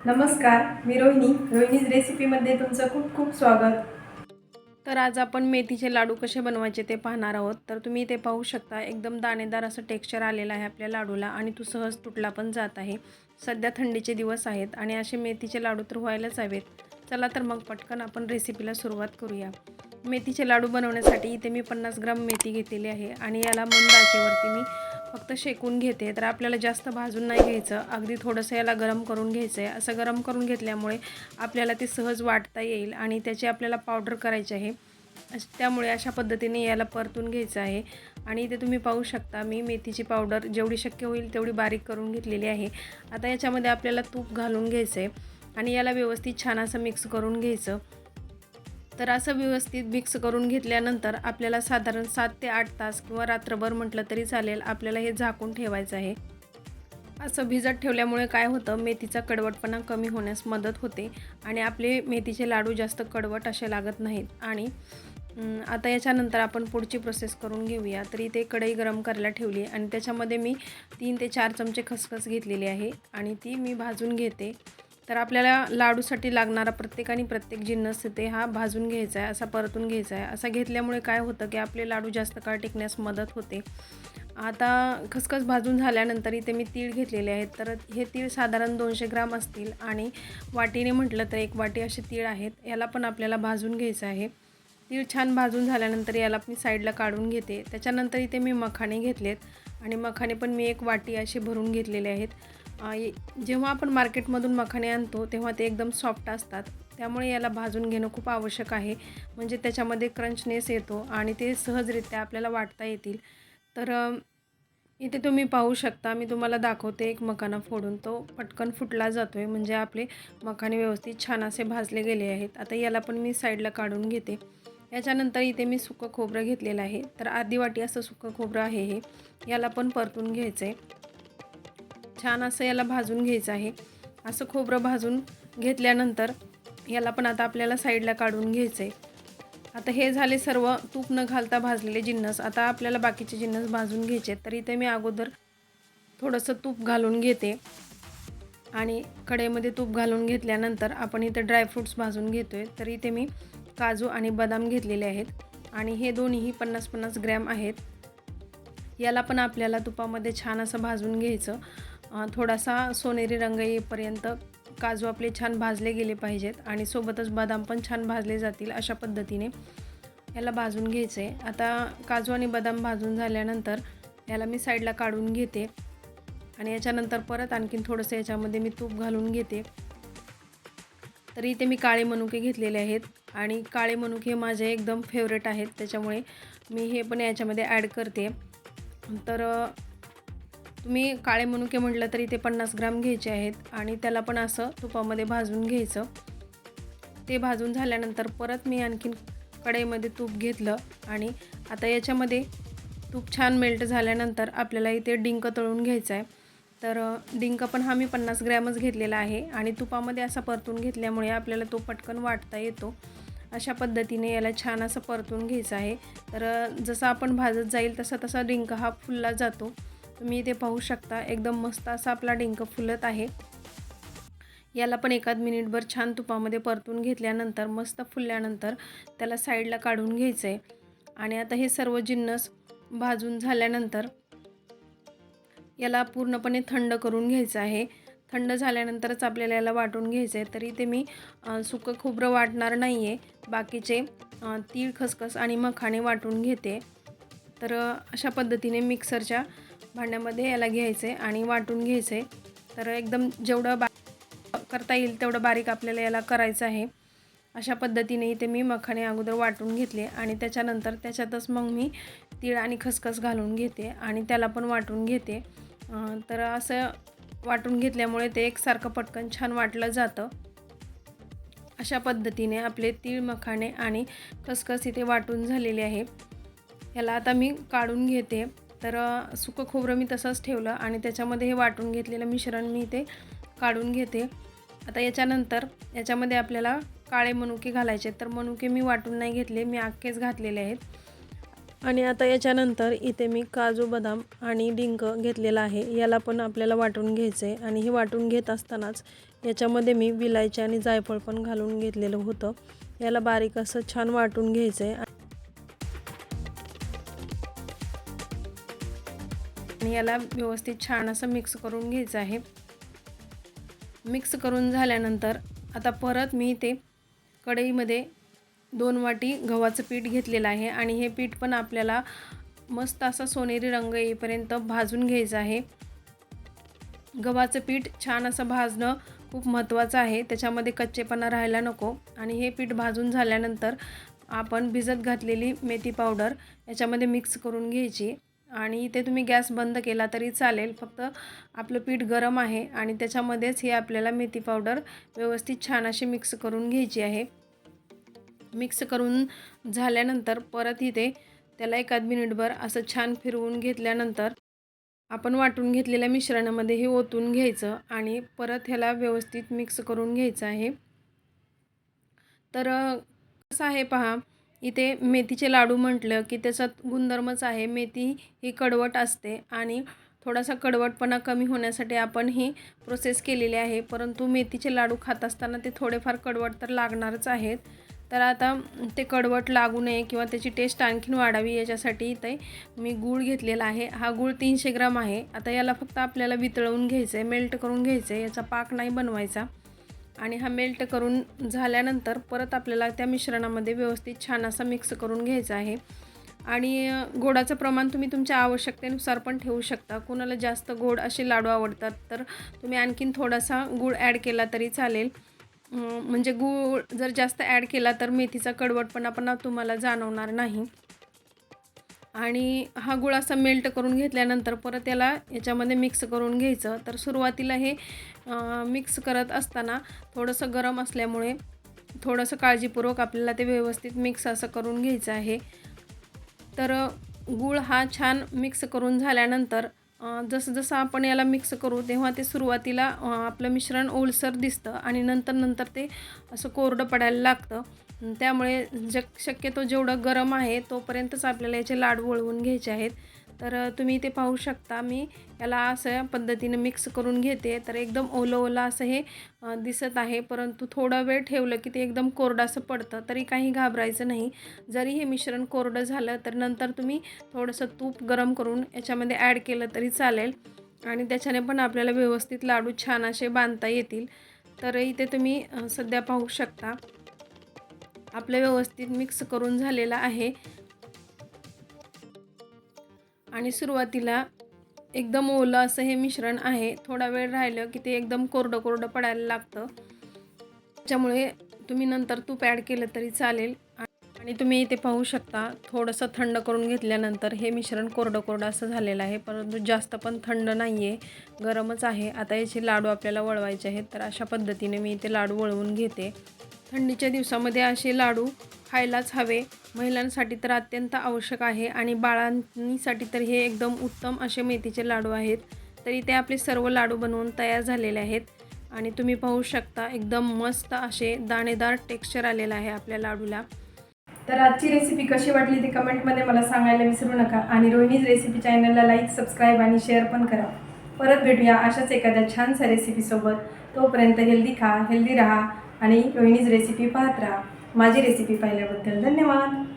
नमस्कार मी रोहिणी. रोहिणीज रेसिपीमध्ये तुमचं खूप खूप स्वागत. तर आज आपण मेथीचे लाडू कसे बनवायचे ते पाहणार आहोत. तर तुम्ही ते पाहू शकता एकदम दाणेदार असं टेक्स्चर आलेलं आहे आपल्या लाडूला आणि तो सहज तुटला पण जात आहे. सध्या थंडीचे दिवस आहेत आणि असे मेथीचे लाडू तर व्हायलाच हवेत. चला तर मग पटकन आपण रेसिपीला सुरुवात करूया. मेथीचे लाडू बनवण्यासाठी इथे मी पन्नास ग्राम मेथी घेतलेली आहे आणि याला मंद आचेवरती मी फक्त शेकून घेते तर आपल्याला जास्त भाजून नाही घ्यायचं. अगदी थोडंसं याला गरम करून घ्यायचं आहे असं गरम करून घेतल्यामुळे आपल्याला ते सहज वाटता येईल आणि त्याची आपल्याला पावडर करायची आहे. त्यामुळे अशा पद्धतीने याला परतून घ्यायचं आहे. आणि इथे तुम्ही पाहू शकता मी मेथीची पावडर जेवढी शक्य होईल तेवढी बारीक करून घेतलेली आहे. आता याच्यामध्ये आपल्याला तूप घालून घ्यायचं आहे आणि याला व्यवस्थित छान असं मिक्स करून घ्यायचं. तर असं व्यवस्थित मिक्स करून घेतल्यानंतर आपल्याला साधारण सात ते आठ तास किंवा रात्रभर म्हटलं तरी चालेल आपल्याला हे झाकून ठेवायचं आहे. असं भिजत ठेवल्यामुळे काय होतं मेथीचा कडवटपणा कमी होण्यास मदत होते आणि आपले मेथीचे लाडू जास्त कडवट असे लागत नाहीत. आणि आता याच्यानंतर आपण पुढची प्रोसेस करून घेऊया. तर इथे कढई गरम करायला ठेवली आणि त्याच्यामध्ये मी तीन ते चार चमचे खसखस घेतलेली आहे आणि ती मी भाजून घेते. तर आपल्याला लाडूसाठी लागणारा प्रत्येक आणि प्रत्येक जिन्नस ते हा भाजून घ्यायचा आहे असा परतून घ्यायचा आहे. असा घेतल्यामुळे काय होतं की आपले लाडू जास्त काळ टिकण्यास मदत होते. आता खसखस भाजून झाल्यानंतर इथे मी तीळ घेतलेले आहेत. तर हे तीळ साधारण दोनशे ग्राम असतील आणि वाटीने म्हटलं तर एक वाटी असे तीळ आहेत. याला पण आपल्याला भाजून घ्यायचं आहे. तीळ छान भाजून झाल्यानंतर याला मी साईडला काढून घेते. त्याच्यानंतर इथे मी मखाणे घेतलेत आणि मखाणे पण मी एक वाटी असे भरून घेतलेले आहेत. जेव्हा आपण मार्केटमधून मखाणे आणतो तेव्हा ते एकदम सॉफ्ट असतात. त्यामुळे याला भाजून घेणं खूप आवश्यक आहे. म्हणजे त्याच्यामध्ये क्रंचनेस येतो आणि ते सहजरित्या आपल्याला वाटता येतील. तर इथे तुम्ही पाहू शकता मी तुम्हाला दाखवते एक मखाना फोडून. तो पटकन फुटला जातो आहे म्हणजे आपले मखाने व्यवस्थित छान असे भाजले गेले आहेत. आता याला पण मी साईडला काढून घेते. याच्यानंतर इथे मी सुकं खोबरं घेतलेलं आहे. तर आधी वाटी असं सुकं खोबरं आहे हे. याला पण परतून घ्यायचं आहे छान असं याला भाजून घ्यायचं आहे. असं खोबरं भाजून घेतल्यानंतर याला पण आता आपल्याला साईडला काढून घ्यायचं आहे आता हे झाले सर्व तूप न घालता भाजलेले जिन्नस. आता आपल्याला बाकीचे जिन्नस भाजून घ्यायचे आहेत. तर इथे मी अगोदर थोडंसं तूप घालून घेते. आणि कढईमध्ये तूप घालून घेतल्यानंतर आपण इथे ड्रायफ्रूट्स भाजून घेतो आहे तर इथे मी काजू आणि बदाम घेतलेले आहेत. आणि हे दोन्हीही पन्नास पन्नास ग्रॅम आहेत. याला पण आपल्याला तुपामध्ये छान असं भाजून घ्यायचं. थोडासा सोनेरी रंग येईपर्यंत काजू आपले छान भाजले गेले पाहिजेत आणि सोबतच बदाम पण छान भाजले जातील अशा पद्धतीने. याला भाजून घ्यायचे. आता काजू आणि बदाम भाजून झाल्यानंतर याला मी साईडला काढून घेते आणि याच्यानंतर परत आणखीन थोडंसं याच्यामध्ये मी तूप घालून घेते. तर इथे मी काळे मनुके घेतलेले आहेत आणि काळे मनुके माझे एकदम फेवरेट आहेत. त्याच्यामुळे मी हे पण याच्यामध्ये ॲड करते. तर तुम्ही काळे मनुके म्हटलं तरी ते पन्नास ग्राम घ्यायचे आहेत आणि त्याला पण असं तुपामध्ये भाजून घ्यायचं. ते भाजून झाल्यानंतर परत मी आणखीन कढईमध्ये तूप घेतलं आणि आता याच्यामध्ये तूप छान मेल्ट झाल्यानंतर आपल्याला इथे डिंक तळून घ्यायचं आहे. तर डिंक पण हा मी पन्नास ग्रॅमच घेतलेला आहे आणि तुपामध्ये असा परतून घेतल्यामुळे आपल्याला तो पटकन वाटता येतो. अशा पद्धतीने याला छान असं परतून घ्यायचं आहे. तर जसं आपण भाजत जाईल तसा तसा डिंक हा फुलला जातो. तुम्ही इथे पाहू शकता एकदम मस्त असा आपला डिंक फुलत आहे. याला पण एखाद मिनिटभर छान तुपामध्ये परतून घेतल्यानंतर मस्त फुलल्यानंतर त्याला साईडला काढून घ्यायचं आहे आणि आता हे सर्व जिन्नस भाजून झाल्यानंतर याला पूर्णपणे थंड करून घ्यायचं आहे. थंड झाल्यानंतरच आपल्याला याला वाटून घ्यायचं आहे तरी ते मी सुकं खोबरं वाटणार नाही आहे बाकीचे तीळ खसखस आणि मखाणे वाटून घेते. तर अशा पद्धतीने मिक्सरच्या भांड्यामध्ये याला घ्यायचं आहे आणि वाटून घ्यायचं. आहे तर एकदम जेवढं बा करता येईल तेवढं बारीक आपल्याला याला करायचं आहे. अशा पद्धतीने इथे मी मखाने अगोदर वाटून घेतले आणि त्याच्यानंतर त्याच्यातच मग मी तीळ आणि खसखस घालून घेते आणि त्याला पण वाटून घेते. तर असं वाटून घेतल्यामुळे ते एकसारखं पटकन छान वाटलं जातं. अशा पद्धतीने आपले तीळ मखाणे आणि खसखस इथे वाटून झालेले आहे. याला आता मी काढून घेते. तर सुकं खोबरं मी तसंच ठेवलं आणि त्याच्यामध्ये हे वाटून घेतलेलं मिश्रण मी इथे काढून घेते. आता याच्यानंतर याच्यामध्ये आपल्याला काळे मनुके घालायचे तर मनुके मी वाटून नाही घेतले मी अख्खेच घातलेले आहेत. आणि आता याच्यानंतर इथे मी काजू बदाम आणि डिंक घेतलेला आहे. याला पण आपल्याला वाटून घ्यायचं आहे. आणि हे वाटून घेत असतानाच याच्यामध्ये मी विलायची आणि जायफळ पण घालून घेतलेलं होतं. याला बारीक असं छान वाटून घ्यायचं आहे आणि याला व्यवस्थित छान असं मिक्स करून घ्यायचं आहे. मिक्स करून झाल्यानंतर आता परत मी ते कढईमध्ये दोन वाटी गव्हाचं पीठ घेतलेलं आहे आणि हे पीठ पण आपल्याला मस्त असा सोनेरी रंग येईपर्यंत भाजून घ्यायचं आहे. गव्हाचं पीठ छान असं भाजणं खूप महत्त्वाचं आहे. त्याच्यामध्ये कच्चेपणा राहायला नको आणि हे पीठ भाजून झाल्यानंतर आपण भिजत घातलेली मेथी पावडर याच्यामध्ये मिक्स करून घ्यायची. आणि इथे तुम्ही गॅस बंद केला तरी चालेल. फक्त आपलं पीठ गरम आहे आणि त्याच्यामध्येच हे आपल्याला मेथी पावडर व्यवस्थित छान अशी मिक्स करून घ्यायची आहे. मिक्स करून झाल्यानंतर परत इथे त्याला एकाद मिनिटभर असं छान फिरवून घेतल्यानंतर आपण वाटून घेतलेल्या मिश्रणामध्ये हे ओतून घ्यायचं आणि परत ह्याला व्यवस्थित मिक्स करून घ्यायचं आहे. तर कसं आहे पहा इथे मेथीचे लाडू म्हटलं की त्याच्यात गुणधर्मच आहे. मेथी ही कडवट असते आणि थोडासा कडवटपणा कमी होण्यासाठी आपण ही प्रोसेस केलेली आहे. परंतु मेथीचे लाडू खात असताना ते थोडेफार कडवट तर लागणारच आहेत. तर आता ते कडवट लागू नये किंवा त्याची टेस्ट आणखीन वाढावी याच्यासाठी इथे मी गूळ घेतलेला आहे. हा गूळ तीनशे ग्राम आहे. आता याला फक्त आपल्याला वितळवून घ्यायचं आहे मेल्ट करून घ्यायचं आहे याचा पाक नाही बनवायचा. आणि हा मेल्ट करून झाल्यानंतर परत आपल्याला त्या मिश्रणामध्ये व्यवस्थित छान असा मिक्स करून घ्यायचा आहे. आणि गोडाचं प्रमाण तुम्ही तुमच्या आवश्यकतेनुसार पण ठेवू शकता. कोणाला जास्त गोड असे लाडू आवडतात तर तुम्ही आणखीन थोडासा गूळ ॲड केला तरी चालेल. म्हणजे गूळ जर जास्त ॲड केला तर मेथीचा कडवटपणा पण तुम्हाला जाणवणार नाही. आणि हा गुळ असा मेल्ट करून घेतल्यानंतर परत याला याच्यामध्ये मिक्स करून घ्यायचं. तर सुरुवातीला हे मिक्स करत असताना थोडंसं गरम असल्यामुळे थोडंसं काळजीपूर्वक आपल्याला ते व्यवस्थित मिक्स असं करून घ्यायचं आहे. तर गूळ हा छान मिक्स करून झाल्यानंतर जसं जसं आपण याला मिक्स करू तेव्हा ते सुरुवातीला आपलं मिश्रण ओलसर दिसतं आणि नंतर नंतर ते असं कोरडं पडायला लागतं. त्यामुळे जग शक्यतो जेवढं गरम आहे तोपर्यंतच आपल्याला याचे लाडू वळवून घ्यायचे आहेत. तर तुम्ही ते पाहू शकता. मी याला असं पद्धतीनं मिक्स करून घेते. तर एकदम ओलं ओलं असं हे दिसत आहे. परंतु थोडा वेळ ठेवलं की ते एकदम कोरडं असं पडतं. तरी काही घाबरायचं नाही. जरी हे मिश्रण कोरडं झालं तर नंतर तुम्ही थोडंसं तूप गरम करून याच्यामध्ये ॲड केलं तरी चालेल. आणि त्याच्याने पण आपल्याला व्यवस्थित लाडू छान असे बांधता येतील. तर इथे तुम्ही सध्या पाहू शकता. आपलं व्यवस्थित मिक्स करून झालेलं आहे. आणि सुरुवातीला एकदम ओलं असं हे मिश्रण आहे. थोडा वेळ राहिलं की ते एकदम कोरडं कोरडं पडायला लागतं. त्याच्यामुळे तुम्ही नंतर तूप ॲड केलं तरी चालेल. आणि तुम्ही इथे पाहू शकता थोडंसं थंड करून घेतल्यानंतर हे मिश्रण कोरडं कोरडं असं झालेलं आहे. परंतु जास्त पण थंड नाही आहे गरमच आहे. आता याचे लाडू आपल्याला वळवायचे आहेत तर अशा पद्धतीने मी इथे लाडू वळवून घेते. थंडीच्या दिवसामध्ये असे लाडू खायलाच हवे. महिलांसाठी तर अत्यंत आवश्यक आहे आणि बाळांसाठी तर हे एकदम उत्तम असे मेथीचे लाडू आहेत. तरी ते आपले सर्व लाडू बनवून तयार झालेले आहेत. आणि तुम्ही पाहू शकता एकदम मस्त असे दाणेदार टेक्स्चर आलेलं आहे आपल्या लाडूला. तर आजची रेसिपी कशी वाटली ती कमेंटमध्ये मला सांगायला विसरू नका. आणि रोहिणीज रेसिपी चॅनलला लाईक सबस्क्राईब आणि शेअर पण करा. परत भेटूया अशाच एखाद्या छानशा रेसिपीसोबत तोपर्यंत हेल्दी खा हेल्दी राहा. आणि रोहिणीज रेसिपी पाहत राहा. माझी रेसिपी पाहिल्याबद्दल धन्यवाद.